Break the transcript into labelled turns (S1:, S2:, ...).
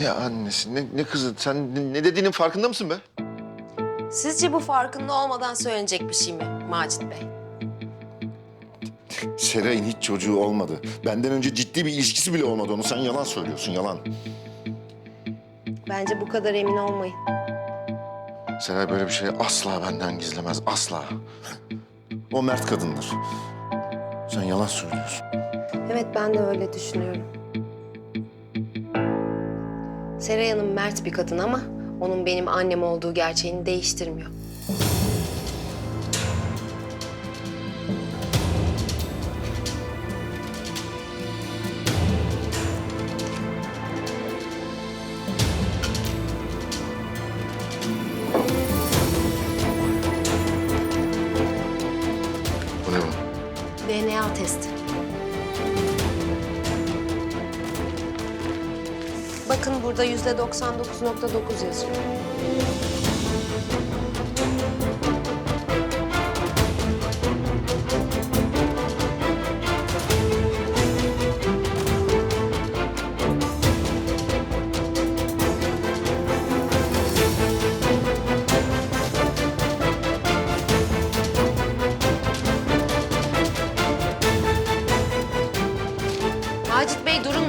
S1: Ne annesi, ne, ne kızı? Sen ne, ne dediğinin farkında mısın be?
S2: Sizce bu farkında olmadan söylenecek bir şey mi Macit Bey?
S1: Seray'ın hiç çocuğu olmadı. Benden önce ciddi bir ilişkisi bile olmadı onu. Sen yalan söylüyorsun, yalan.
S2: Bence bu kadar emin olmayın.
S1: Seray böyle bir şeyi asla benden gizlemez, asla. O mert kadındır. Sen yalan söylüyorsun.
S2: Evet ben de öyle düşünüyorum. Seray Hanım mert bir kadın ama onun benim annem olduğu gerçeğini değiştirmiyor.
S1: Bu ne bu?
S2: DNA testi. Bakın burada yüzde 99.9 yazıyor. Macit Bey durun